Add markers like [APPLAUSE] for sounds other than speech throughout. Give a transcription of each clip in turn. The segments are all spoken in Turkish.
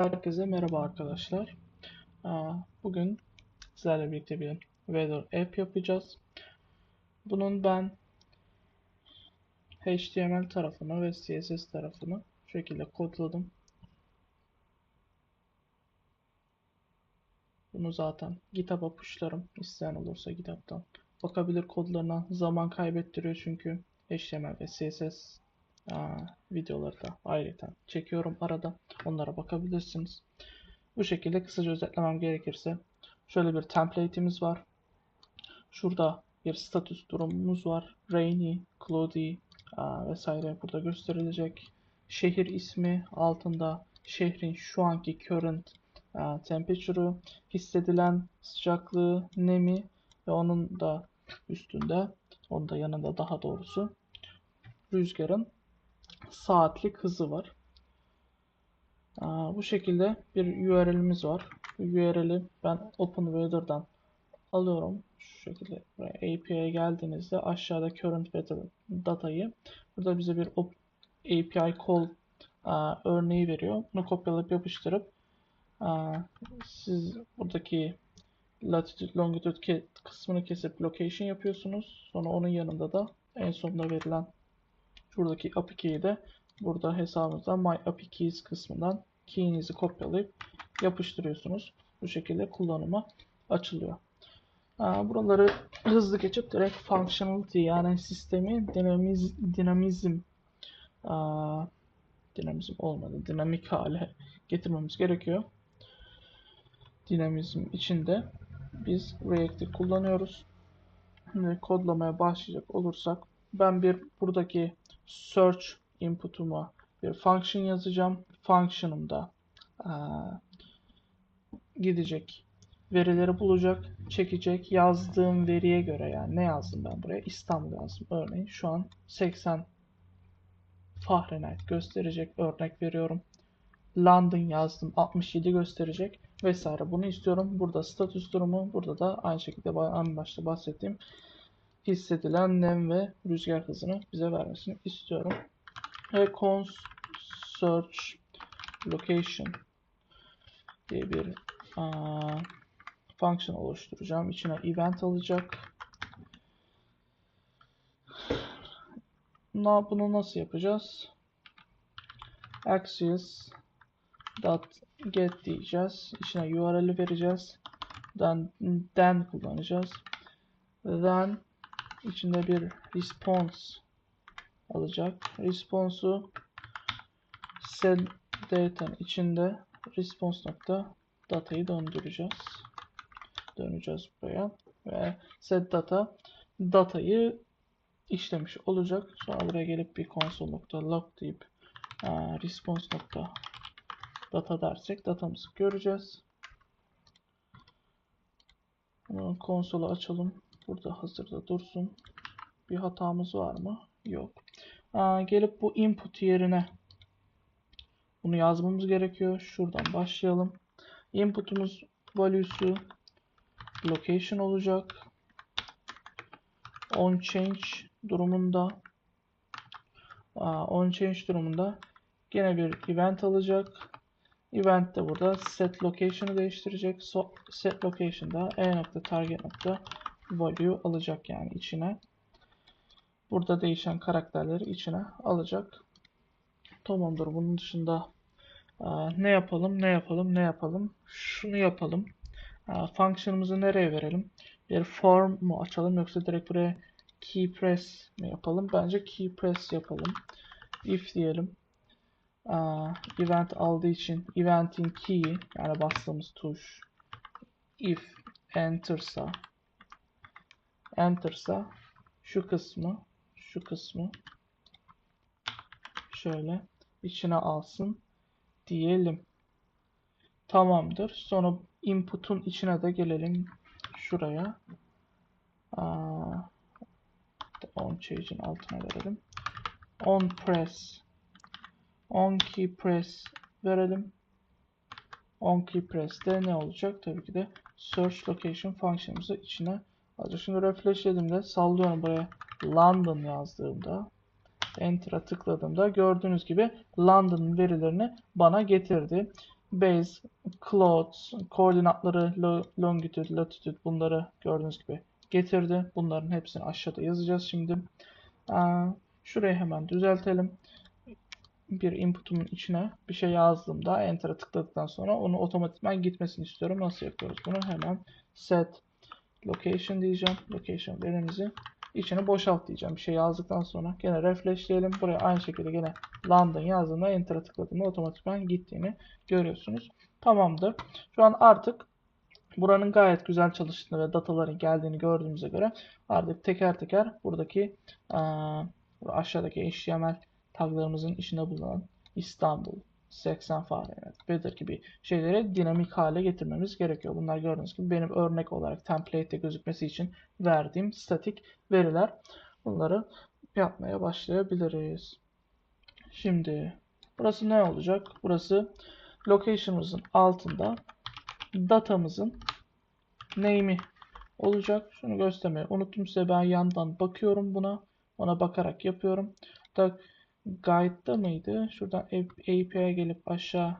Herkese merhaba arkadaşlar. Bugün sizlerle birlikte bir weather app yapacağız. Bunun ben HTML tarafını ve CSS tarafını şu şekilde kodladım. Bunu zaten GitHub'a pushlarım. İsteyen olursa GitHub'dan bakabilir kodlarına. Zaman kaybettiriyor çünkü HTML ve CSS videoları da ayrıca çekiyorum arada. Onlara bakabilirsiniz. Bu şekilde kısaca özetlemem gerekirse şöyle bir template'imiz var. Şurada bir status durumumuz var. Rainy, cloudy vesaire burada gösterilecek. Şehir ismi altında şehrin şu anki current temperature'ı, hissedilen sıcaklığı, nemi ve onun da üstünde, onun da yanında daha doğrusu rüzgarın saatlik hızı var. Bu şekilde bir URL'imiz var. Bu URL'i ben OpenWeather'dan alıyorum. Şu şekilde API'ye geldiğinizde aşağıda current weather datayı burada bize bir API call örneği veriyor. Bunu kopyalayıp yapıştırıp siz buradaki latitude longitude kısmını kesip location yapıyorsunuz. Sonra onun yanında da en sonunda verilen Şuradaki API key'i de burada hesabınızda My API Keys kısmından key'inizi kopyalayıp yapıştırıyorsunuz. Bu şekilde kullanıma açılıyor. Buraları hızlı geçip direkt functionality yani sistemi dinamiz, dinamizm dinamizm olmadı. Dinamik hale getirmemiz gerekiyor. Dinamizm içinde biz React'i kullanıyoruz. Kodlamaya başlayacak olursak ben bir buradaki search input'uma bir function yazacağım. Function'ımda gidecek verileri bulacak, çekecek. Yazdığım veriye göre yani ne yazdım ben buraya? İstanbul yazdım. Örneğin şu an 80 Fahrenheit gösterecek. Örnek veriyorum. London yazdım. 67 gösterecek vesaire. Bunu istiyorum. Burada status durumu. Burada da aynı şekilde en başta bahsettiğim hissedilen nem ve rüzgar hızını bize vermesini istiyorum. Ve cons search location diye bir aa, function oluşturacağım. İçine event alacak. Bunu nasıl yapacağız? Axios dot get diyeceğiz. İçine URL'i vereceğiz. Then, then kullanacağız. Then içinde bir response alacak. Response'u set data'nın içinde response nokta datayı döndüreceğiz. Döneceğiz buraya ve set data datayı işlemiş olacak. Sonra buraya gelip bir console nokta log deyip response nokta data dersek datamızı göreceğiz. Bunu konsolu açalım. Burada hazırda dursun. Bir hatamız var mı? Yok. Aa, gelip bu input yerine bunu yazmamız gerekiyor. Şuradan başlayalım. Input'umuz value'su location olacak. On change durumunda aa, on change durumunda gene bir event alacak. Event de burada set location'ı değiştirecek. So, set location'da e nokta target nokta value alacak yani içine. Burada değişen karakterleri içine alacak. Tamamdır. Bunun dışında ne yapalım, ne yapalım, ne yapalım? Şunu yapalım. Function'ımızı nereye verelim? Bir form mu açalım yoksa direkt buraya key press mi yapalım? Bence key press yapalım. If diyelim. Event aldığı için event'in key'i yani bastığımız tuş if enter'sa enter'sa şu kısmı şu kısmı şöyle içine alsın diyelim. Tamamdır. Sonra input'un içine de gelelim şuraya. Aa, on change'in altına verelim. On press on key press verelim. On key press'te ne olacak? Tabii ki de search location fonksiyonumuzu içine alacak. Şimdi refreshlediğimde sallıyorum buraya London yazdığımda Enter'a tıkladığımda gördüğünüz gibi London verilerini bana getirdi. base, clouds, koordinatları, lo- longitude, latitude bunları gördüğünüz gibi getirdi. Bunların hepsini aşağıda yazacağız şimdi. Şurayı hemen düzeltelim. Bir input'umun içine bir şey yazdığımda enter'a tıkladıktan sonra onu otomatikman gitmesini istiyorum. Nasıl yapıyoruz bunu? Hemen set location diyeceğim. Location verimizi içini boşalt diyeceğim. Bir şey yazdıktan sonra gene refresh diyelim. Buraya aynı şekilde gene London yazdığımda enter'a tıkladığımda otomatikman gittiğini görüyorsunuz. Tamamdır. Şu an artık buranın gayet güzel çalıştığını ve dataların geldiğini gördüğümüze göre artık teker teker buradaki aşağıdaki HTML taglarımızın içinde bulunan İstanbul, 80 Fahrenheit, weather gibi şeyleri dinamik hale getirmemiz gerekiyor. Bunlar gördüğünüz gibi benim örnek olarak template'te gözükmesi için verdiğim statik veriler. Bunları yapmaya başlayabiliriz. Şimdi burası ne olacak? Burası location'ımızın altında datamızın name'i olacak. Şunu göstermeyi unuttum size. Ben yandan bakıyorum buna. Ona bakarak yapıyorum. Da guide'da mıydı? Şuradan API'ye gelip aşağı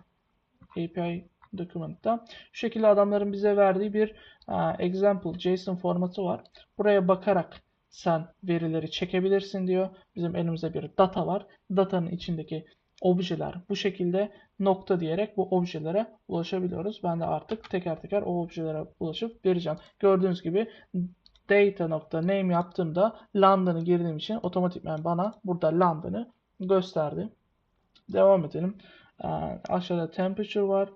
API document'ta şu şekilde adamların bize verdiği bir uh, example JSON formatı var. Buraya bakarak sen verileri çekebilirsin diyor. Bizim elimizde bir data var. Datanın içindeki objeler bu şekilde nokta diyerek bu objelere ulaşabiliyoruz. Ben de artık teker teker o objelere ulaşıp vereceğim. Gördüğünüz gibi data.name yaptığımda London'ı girdiğim için otomatikman bana burada London'ı gösterdi. Devam edelim. Ee, aşağıda temperature var.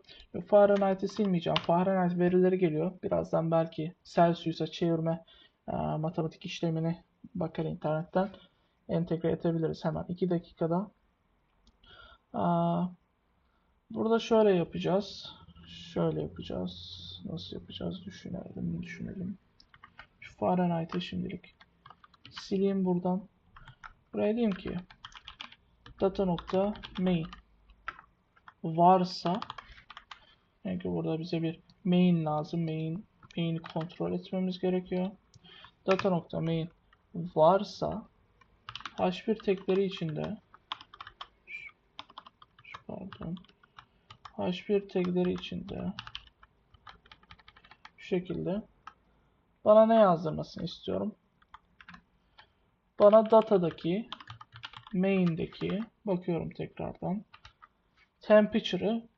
Fahrenheit'i silmeyeceğim. Fahrenheit verileri geliyor. Birazdan belki Celsius'a çevirme e, matematik işlemini bakar internetten entegre edebiliriz hemen 2 dakikada. Aa, burada şöyle yapacağız. Şöyle yapacağız. Nasıl yapacağız? Düşünelim, düşünelim. Şu Fahrenheit'i şimdilik sileyim buradan. Buraya diyeyim ki data nokta main varsa çünkü burada bize bir main lazım. Main main'i kontrol etmemiz gerekiyor. Data nokta main varsa h1 tekleri içinde pardon h1 tagleri içinde şu şekilde bana ne yazdırmasını istiyorum bana datadaki main'deki bakıyorum tekrardan temperature'ı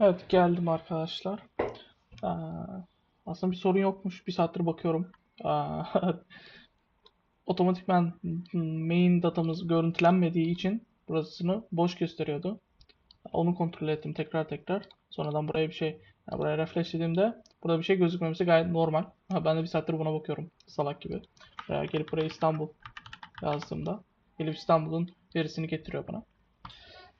evet geldim arkadaşlar aslında bir sorun yokmuş bir saattir bakıyorum Aa, [LAUGHS] otomatikman main datamız görüntülenmediği için burasını boş gösteriyordu. Onu kontrol ettim tekrar tekrar. Sonradan buraya bir şey, yani buraya refresh dediğimde burada bir şey gözükmemesi gayet normal. Ha, ben de bir saattir buna bakıyorum salak gibi. Veya gelip buraya İstanbul yazdığımda gelip İstanbul'un verisini getiriyor bana.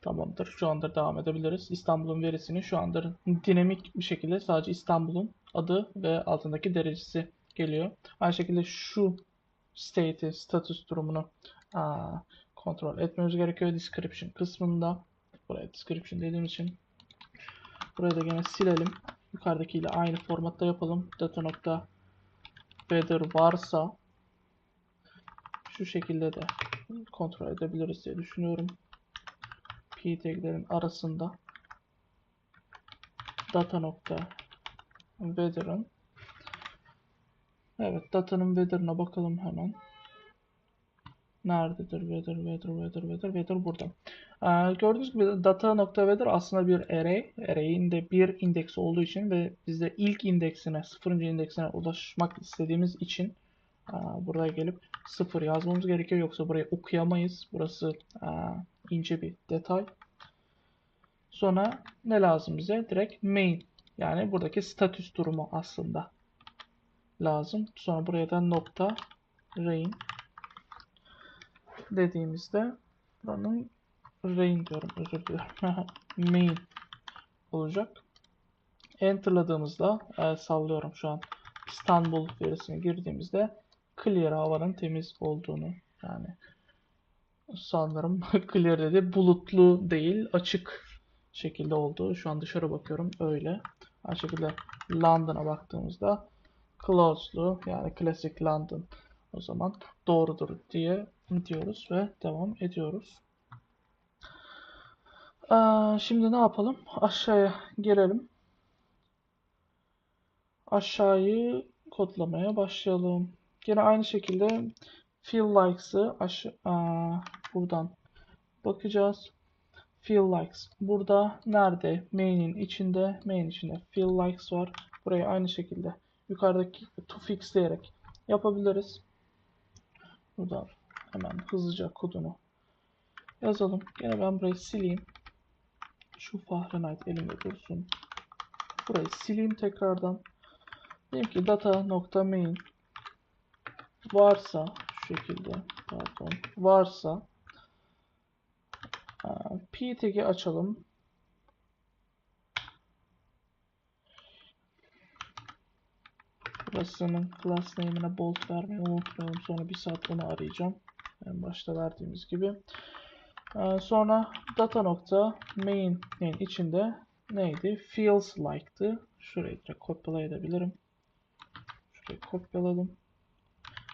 Tamamdır. Şu anda devam edebiliriz. İstanbul'un verisini şu anda dinamik bir şekilde sadece İstanbul'un adı ve altındaki derecesi geliyor. Aynı şekilde şu state'i, status durumunu aa, kontrol etmemiz gerekiyor. Description kısmında. Buraya description dediğim için burayı da gene silelim. Yukarıdakiyle aynı formatta yapalım. Data nokta weather varsa şu şekilde de kontrol edebiliriz diye düşünüyorum. P taglerin arasında data nokta weather'ın Evet, datanın weather'ına bakalım hemen. Nerededir weather, weather, weather, weather, weather burada. Ee, gördüğünüz gibi data.weather aslında bir array. Array'in de bir indeksi olduğu için ve biz de ilk indeksine, sıfırıncı indeksine ulaşmak istediğimiz için e, buraya gelip sıfır yazmamız gerekiyor. Yoksa burayı okuyamayız. Burası e, ince bir detay. Sonra ne lazım bize? Direkt main. Yani buradaki status durumu aslında lazım. Sonra buraya da nokta rain dediğimizde buranın rain diyorum özür dilerim. [LAUGHS] main olacak. Enter'ladığımızda e, sallıyorum şu an İstanbul verisine girdiğimizde clear havanın temiz olduğunu yani sanırım [LAUGHS] clear dedi bulutlu değil açık şekilde olduğu şu an dışarı bakıyorum öyle. Aynı şekilde London'a baktığımızda close'lu yani klasik London o zaman doğrudur diye diyoruz ve devam ediyoruz. Aa, şimdi ne yapalım? Aşağıya gelelim. Aşağıyı kodlamaya başlayalım. Yine aynı şekilde feel likes'ı aşağı buradan bakacağız. Feel likes. Burada nerede? Main'in içinde, main içinde feel likes var. Burayı aynı şekilde yukarıdaki to fixleyerek yapabiliriz. Buradan hemen hızlıca kodunu yazalım. Yine ben burayı sileyim. Şu Fahrenheit elimde dursun. Burayı sileyim tekrardan. Diyelim ki data.main varsa şu şekilde pardon varsa p tag'i açalım. Burasının class name'ine bold vermeyi unutmayalım. Sonra bir saat onu arayacağım. En başta verdiğimiz gibi. Sonra data nokta main'in içinde neydi? Feels like'tı. Şurayı direkt kopyalayabilirim. Şurayı kopyaladım.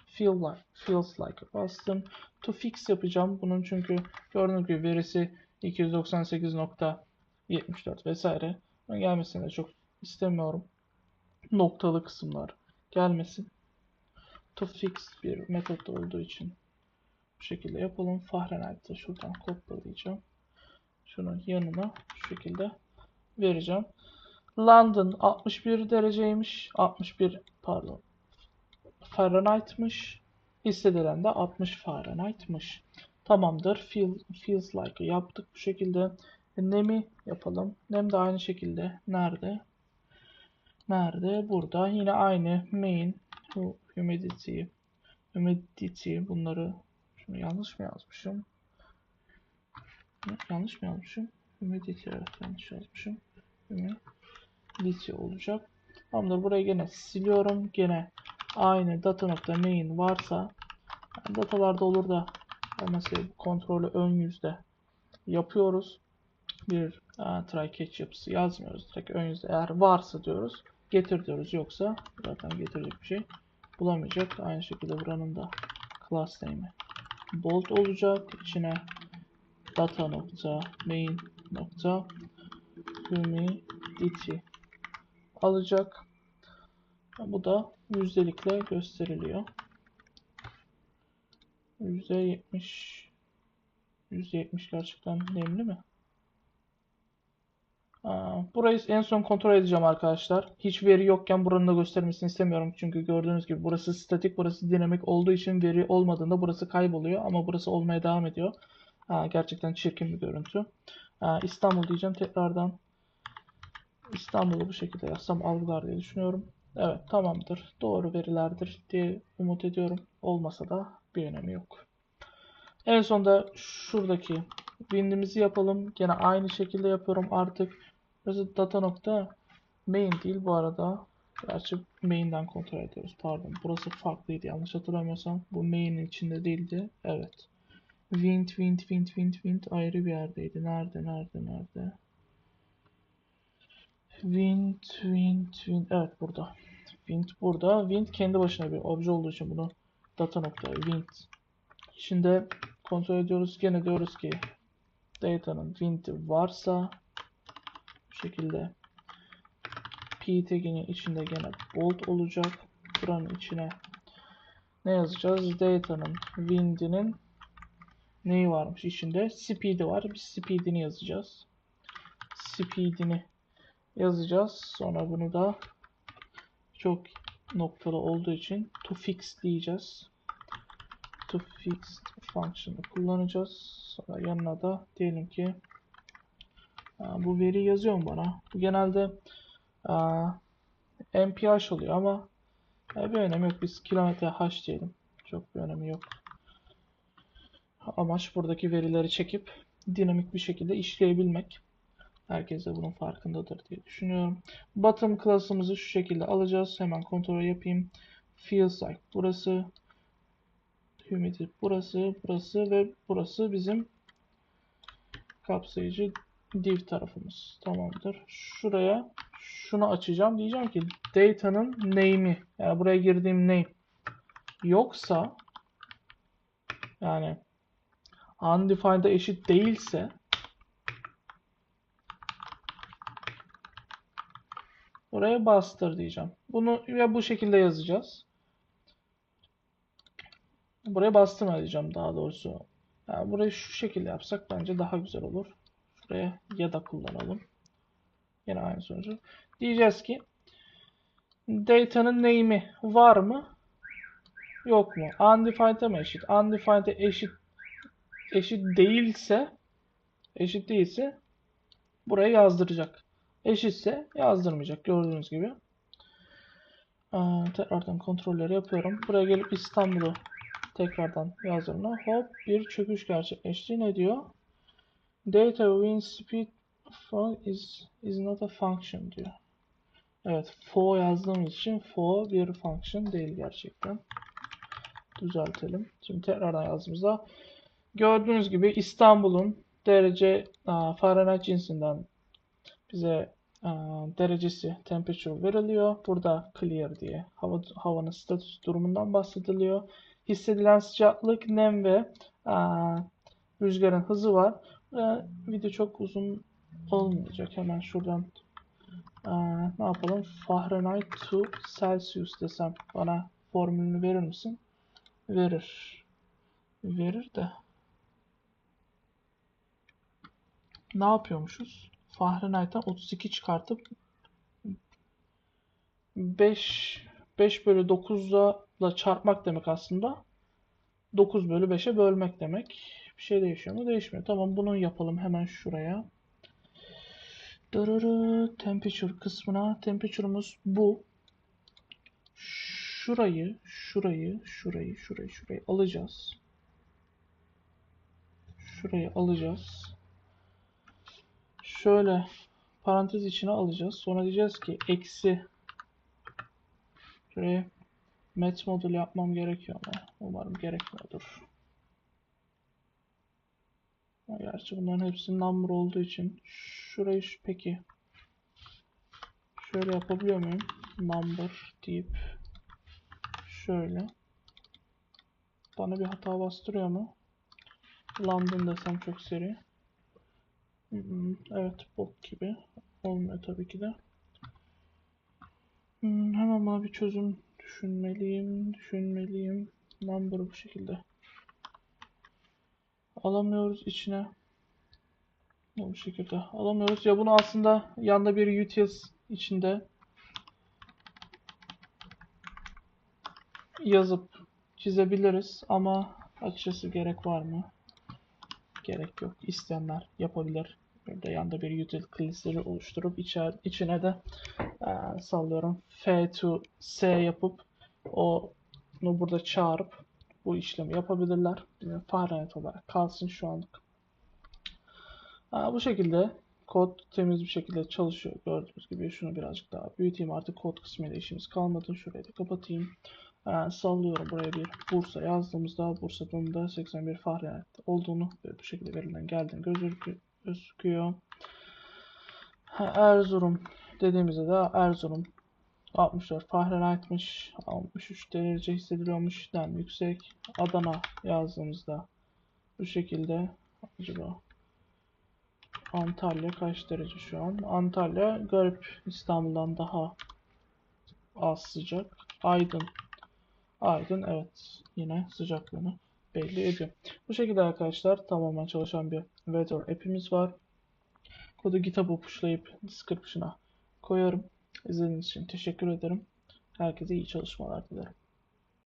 Feel like, feels like bastım. To fix yapacağım. Bunun çünkü gördüğünüz gibi verisi 298.74 vesaire. Gelmesini de çok istemiyorum. Noktalı kısımlar gelmesin. To fix bir metot olduğu için bu şekilde yapalım. Fahrenheit'ı şuradan kopyalayacağım. Şunun yanına şu şekilde vereceğim. London 61 dereceymiş. 61 pardon. Fahrenheit'mış. Hissedilen de 60 Fahrenheit'mış. Tamamdır. Feel, feels like yaptık bu şekilde. Nemi yapalım. Nem de aynı şekilde. Nerede? Nerede? Burada. Yine aynı main humidity humidity bunları yanlış mı yazmışım? Yanlış mı yazmışım? Evet yanlış yazmışım. Humidity olacak. Tamamdır. Burayı gene siliyorum. Gene aynı data nokta main varsa yani datalarda olur da mesela kontrolü ön yüzde yapıyoruz. Bir a, try catch yapısı yazmıyoruz. Direkt ön yüzde eğer varsa diyoruz. Getir diyoruz. Yoksa zaten getirecek bir şey bulamayacak. Aynı şekilde buranın da class name'i bold olacak. İçine data nokta main nokta humidity alacak. Bu da yüzdelikle gösteriliyor. %70 %70 gerçekten nemli mi? Aa, burayı en son kontrol edeceğim arkadaşlar. Hiç veri yokken buranın da göstermesini istemiyorum. Çünkü gördüğünüz gibi burası statik, burası dinamik olduğu için veri olmadığında burası kayboluyor. Ama burası olmaya devam ediyor. Aa, gerçekten çirkin bir görüntü. Aa, İstanbul diyeceğim tekrardan. İstanbul'u bu şekilde yazsam algılar diye düşünüyorum. Evet tamamdır. Doğru verilerdir diye umut ediyorum. Olmasa da bir önemi yok. En sonda şuradaki wind'imizi yapalım. Gene aynı şekilde yapıyorum artık. Burası data nokta main değil bu arada. Gerçi main'den kontrol ediyoruz. Pardon. Burası farklıydı yanlış hatırlamıyorsam. Bu main'in içinde değildi. Evet. Wind, wind, wind, wind, wind ayrı bir yerdeydi. Nerede, nerede, nerede? Wind, wind, wind. Evet burada. Wind burada. Wind kendi başına bir obje olduğu için bunu data nokta wind içinde kontrol ediyoruz. Gene diyoruz ki data'nın wind'i varsa şekilde p tag'inin içinde gene bold olacak. Buranın içine ne yazacağız? Data'nın wind'inin neyi varmış içinde? Speed'i var. Biz speed'ini yazacağız. Speed'ini yazacağız. Sonra bunu da çok noktalı olduğu için to fix diyeceğiz. To fix function'ı kullanacağız. Sonra yanına da diyelim ki bu veri yazıyor mu bana? Bu genelde MPH oluyor ama bir önemi yok. Biz kilometre H diyelim. Çok bir önemi yok. Amaç buradaki verileri çekip dinamik bir şekilde işleyebilmek. Herkes de bunun farkındadır diye düşünüyorum. Bottom class'ımızı şu şekilde alacağız. Hemen kontrol yapayım. Feels like burası. Humidity burası, burası ve burası bizim kapsayıcı div tarafımız tamamdır. Şuraya şunu açacağım. Diyeceğim ki data'nın name'i yani buraya girdiğim name yoksa yani undefined'a eşit değilse Buraya bastır diyeceğim. Bunu ya bu şekilde yazacağız. Buraya bastırma diyeceğim daha doğrusu. Yani burayı şu şekilde yapsak bence daha güzel olur. Şuraya ya da kullanalım. Yine aynı sonucu. Diyeceğiz ki data'nın name'i var mı? Yok mu? Undefined'e mi eşit? Undefined'e eşit eşit değilse eşit değilse buraya yazdıracak. Eşitse yazdırmayacak gördüğünüz gibi. Aa, tekrardan kontrolleri yapıyorum. Buraya gelip İstanbul'u tekrardan yazdığımda hop bir çöküş gerçekleşti. Ne diyor? Data win speed for is, is not a function diyor. Evet, for yazdığımız için for bir function değil gerçekten. Düzeltelim. Şimdi tekrardan yazdığımızda gördüğünüz gibi İstanbul'un derece Fahrenheit cinsinden bize derecesi temperature veriliyor. Burada clear diye hava, havanın status durumundan bahsediliyor. Hissedilen sıcaklık, nem ve rüzgarın hızı var. Ve video çok uzun olmayacak. Hemen şuradan aa, ne yapalım? Fahrenheit to Celsius desem bana formülünü verir misin? Verir. Verir de. Ne yapıyormuşuz? Fahrenheit'ten 32 çıkartıp 5 5 bölü 9'la çarpmak demek aslında. 9 bölü 5'e bölmek demek. Bir şey değişiyor mu? Değişmiyor. Tamam bunu yapalım hemen şuraya. Dırırı, temperature kısmına. Temperature'ımız bu. Şurayı, şurayı, şurayı, şurayı, şurayı alacağız. Şurayı alacağız. Şöyle parantez içine alacağız. Sonra diyeceğiz ki eksi şuraya met modül yapmam gerekiyor ama umarım gerekmiyordur. Gerçi bunların hepsi number olduğu için şurayı şu- peki şöyle yapabiliyor muyum? Number deyip şöyle bana bir hata bastırıyor mu? London desem çok seri. Hmm, Evet bok gibi. Olmuyor tabii ki de. Hmm, hemen bana bir çözüm düşünmeliyim. Düşünmeliyim. Number'ı bu şekilde. Alamıyoruz içine. Bu şekilde alamıyoruz. Ya bunu aslında yanda bir UTS içinde yazıp çizebiliriz ama açıkçası gerek var mı? Gerek yok. İsteyenler yapabilir. Burada yanda bir util klasörü oluşturup içer, içine de eee, sallıyorum F to S yapıp onu burada çağırıp bu işlemi yapabilirler. Fahrenheit olarak kalsın şu anlık. Bu şekilde kod temiz bir şekilde çalışıyor. Gördüğünüz gibi şunu birazcık daha büyüteyim. Artık kod kısmıyla işimiz kalmadı. Şurayı da kapatayım. Ee, sallıyorum buraya bir Bursa yazdığımızda Bursa'nın da 81 Fahrenheit olduğunu ve bu şekilde verilen geldiğini gözükü- gözüküyor. Erzurum dediğimizde de Erzurum 64 Fahrenheit'miş. 63 derece hissediliyormuş. Den yüksek. Adana yazdığımızda bu şekilde acaba Antalya kaç derece şu an? Antalya garip İstanbul'dan daha az sıcak. Aydın. Aydın evet yine sıcaklığını belli ediyor. Bu şekilde arkadaşlar tamamen çalışan bir Weather app'imiz var. Kodu GitHub'a pushlayıp description'a koyarım. İzlediğiniz için teşekkür ederim. Herkese iyi çalışmalar dilerim.